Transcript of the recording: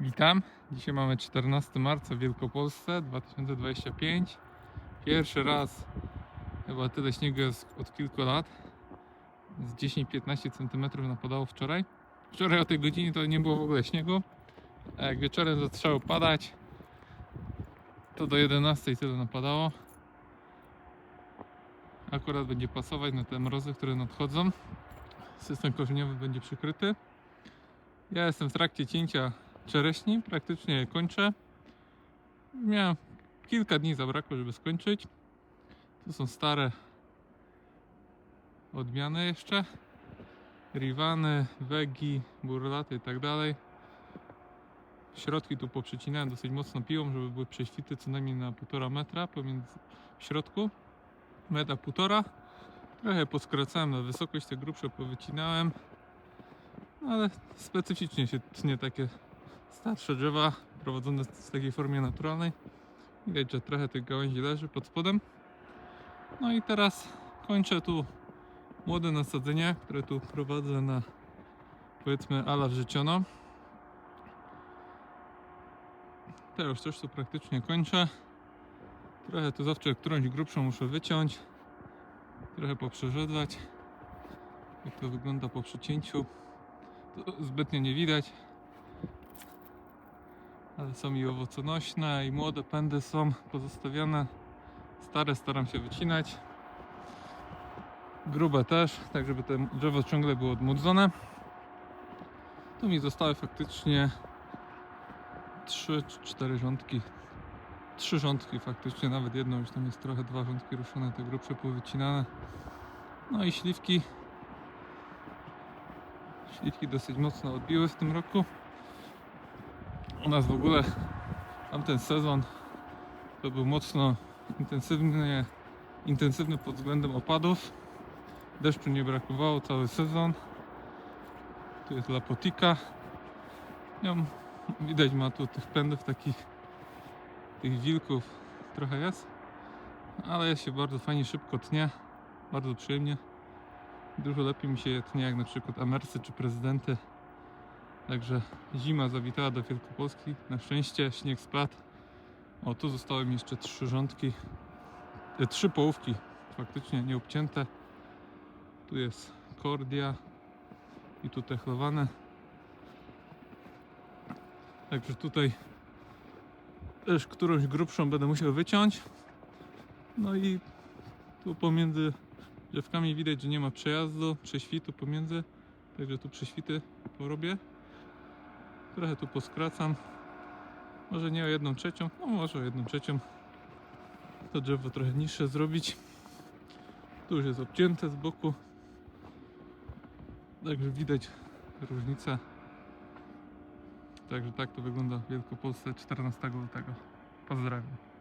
Witam. Dzisiaj mamy 14 marca w Wielkopolsce 2025. Pierwszy raz chyba tyle śniegu jest od kilku lat. Z 10-15 cm napadało wczoraj. Wczoraj o tej godzinie to nie było w ogóle śniegu. A jak wieczorem zaczęło padać, to do 11 tyle napadało. Akurat będzie pasować na te mrozy, które nadchodzą. System korzeniowy będzie przykryty. Ja jestem w trakcie cięcia czereśni, praktycznie kończę. Miałem kilka dni zabrakło, żeby skończyć. To są stare odmiany jeszcze. Rivany, Wegi, Burlaty i tak dalej. Środki tu poprzecinałem dosyć mocno piłą, żeby były prześwity co najmniej na 1,5 metra pomiędzy w środku. Metra półtora. Trochę poskracałem na wysokość, te grubsze powycinałem. Ale specyficznie się tnie takie starsze drzewa prowadzone w takiej formie naturalnej. Widać, że trochę tych gałęzi leży pod spodem. No i teraz kończę tu młode nasadzenia, które tu prowadzę na powiedzmy ala wrzeciono. Te już też tu praktycznie kończę. Trochę tu zawsze którąś grubszą muszę wyciąć. Trochę poprzerzedzać. Jak to wygląda po przycięciu. To zbytnio nie widać. Ale są i owoconośne, i młode pędy są pozostawione. Stare staram się wycinać. Grube też, tak żeby to drzewo ciągle było odmłodzone. Tu mi zostały faktycznie 3 czy 4 rządki. Trzy rządki faktycznie, nawet jedną już tam jest trochę, dwa rządki ruszone, te grubsze powycinane. No i śliwki. Śliwki dosyć mocno odbiły w tym roku. U nas w ogóle tamten sezon to był mocno intensywny, intensywny pod względem opadów. Deszczu nie brakowało cały sezon. Tu jest lapotika. Ją widać ma tu tych pędów takich tych wilków trochę jest. Ale się bardzo fajnie szybko tnie. Bardzo przyjemnie. Dużo lepiej mi się tnie jak na przykład Amersy czy prezydenty. Także zima zawitała do Wielkopolski. Na szczęście śnieg spadł. O, tu zostały mi jeszcze trzy rządki. E, trzy połówki faktycznie nieobcięte. Tu jest kordia i tu techlowane. Także tutaj też którąś grubszą będę musiał wyciąć. No i tu pomiędzy drzewkami widać, że nie ma przejazdu, prześwitu pomiędzy. Także tu prześwity porobię. Trochę tu poskracam. Może nie o jedną trzecią, no może o jedną trzecią. To drzewo trochę niższe zrobić. Tu już jest obcięte z boku. Także widać różnicę. Także tak to wygląda w Wielkopolsce 14 lutego. Pozdrawiam.